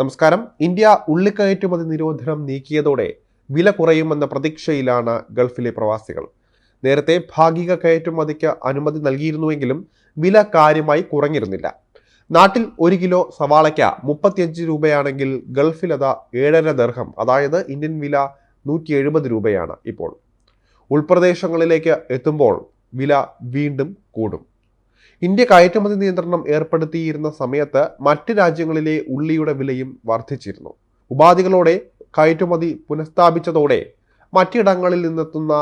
നമസ്കാരം. ഇന്ത്യ ഉള്ളിക്കയറ്റുമതി നിരോധനം നീക്കിയതോടെ വില കുറയുമെന്ന പ്രതീക്ഷയിലാണ് ഗൾഫിലെ പ്രവാസികൾ. നേരത്തെ ഭാഗിക കയറ്റുമതിക്ക് അനുമതി നൽകിയിരുന്നുവെങ്കിലും വില കാര്യമായി കുറഞ്ഞിരുന്നില്ല. നാട്ടിൽ ഒരു കിലോ സവാളയ്ക്ക് മുപ്പത്തിയഞ്ച് രൂപയാണെങ്കിൽ ഗൾഫിൽ അത് ഏഴര ദർഹം അതായത് ഇന്ത്യൻ വില നൂറ്റി എഴുപത് രൂപയാണ് ഇപ്പോൾ. ഉൾപ്രദേശങ്ങളിലേക്ക് എത്തുമ്പോൾ വില വീണ്ടും കൂടും. ഇന്ത്യ കയറ്റുമതി നിയന്ത്രണം ഏർപ്പെടുത്തിയിരുന്ന സമയത്ത് മറ്റ് രാജ്യങ്ങളിലെ ഉള്ളിയുടെ വിലയും വർദ്ധിച്ചിരുന്നു. ഉപാധികളോടെ കയറ്റുമതി പുനഃസ്ഥാപിച്ചതോടെ മറ്റിടങ്ങളിൽ നിന്നെത്തുന്ന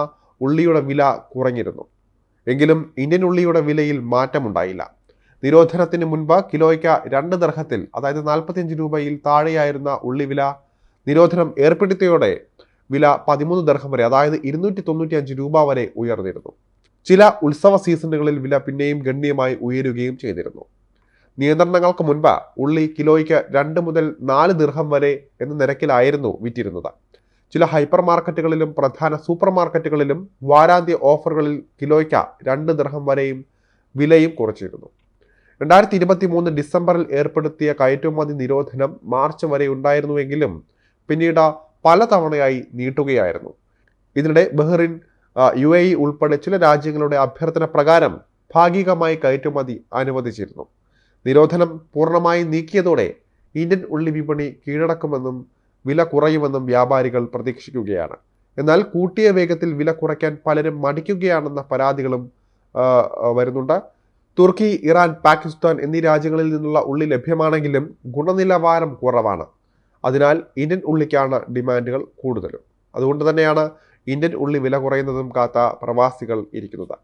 ഉള്ളിയുടെ വില കുറഞ്ഞിരുന്നു. എങ്കിലും ഇന്ത്യൻ ഉള്ളിയുടെ വിലയിൽ മാറ്റമുണ്ടായില്ല. നിരോധനത്തിന് മുൻപ് കിലോയ്ക്ക് രണ്ട് ദർഹത്തിൽ അതായത് നാൽപ്പത്തിയഞ്ച് രൂപയിൽ താഴെയായിരുന്ന ഉള്ളി വില നിരോധനം ഏർപ്പെടുത്തിയോടെ വില പതിമൂന്ന് ദർഹം വരെ അതായത് ഇരുന്നൂറ്റി രൂപ വരെ ഉയർന്നിരുന്നു. ചില ഉത്സവ സീസണുകളിൽ വില പിന്നെയും ഗണ്യമായി ഉയരുകയും ചെയ്തിരുന്നു. നിയന്ത്രണങ്ങൾക്ക് മുൻപ് ഉള്ളി കിലോയ്ക്ക് രണ്ട് മുതൽ നാല് ദീർഘം വരെ എന്ന നിരക്കിലായിരുന്നു വിറ്റിരുന്നത്. ചില ഹൈപ്പർ മാർക്കറ്റുകളിലും പ്രധാന സൂപ്പർ മാർക്കറ്റുകളിലും വാരാന്ത്യ ഓഫറുകളിൽ കിലോയ്ക്ക് രണ്ട് ദീർഘം വരെയും വിലയും കുറച്ചിരുന്നു. രണ്ടായിരത്തി ഇരുപത്തി മൂന്ന് ഡിസംബറിൽ ഏർപ്പെടുത്തിയ കയറ്റുമതി നിരോധനം മാർച്ച് വരെ ഉണ്ടായിരുന്നുവെങ്കിലും പിന്നീട് പലതവണയായി നീട്ടുകയായിരുന്നു. ഇതിനിടെ ബഹ്റിൻ യു എ ഇ ഉൾപ്പെടെ ചില രാജ്യങ്ങളുടെ അഭ്യർത്ഥന പ്രകാരം ഭാഗികമായി കയറ്റുമതി അനുവദിച്ചിരുന്നു. നിരോധനം പൂർണമായി നീക്കിയതോടെ ഇന്ത്യൻ ഉള്ളി വിപണി കീഴടക്കുമെന്നും വില കുറയുമെന്നും വ്യാപാരികൾ പ്രതീക്ഷിക്കുകയാണ്. എന്നാൽ കൂട്ടിയ വേഗത്തിൽ വില കുറയ്ക്കാൻ പലരും മടിക്കുകയാണെന്ന പരാതികളും വരുന്നുണ്ട്. തുർക്കി ഇറാൻ പാകിസ്ഥാൻ എന്നീ രാജ്യങ്ങളിൽ നിന്നുള്ള ഉള്ളി ലഭ്യമാണെങ്കിലും ഗുണനിലവാരം കുറവാണ്. അതിനാൽ ഇന്ത്യൻ ഉള്ളിക്കാണ് ഡിമാൻഡുകൾ കൂടുതലും. അതുകൊണ്ട് തന്നെയാണ് ഇന്ത്യൻ ഉള്ളി വില കുറയുന്നതും കാത്ത പ്രവാസികൾ ഇരിക്കുന്നത്.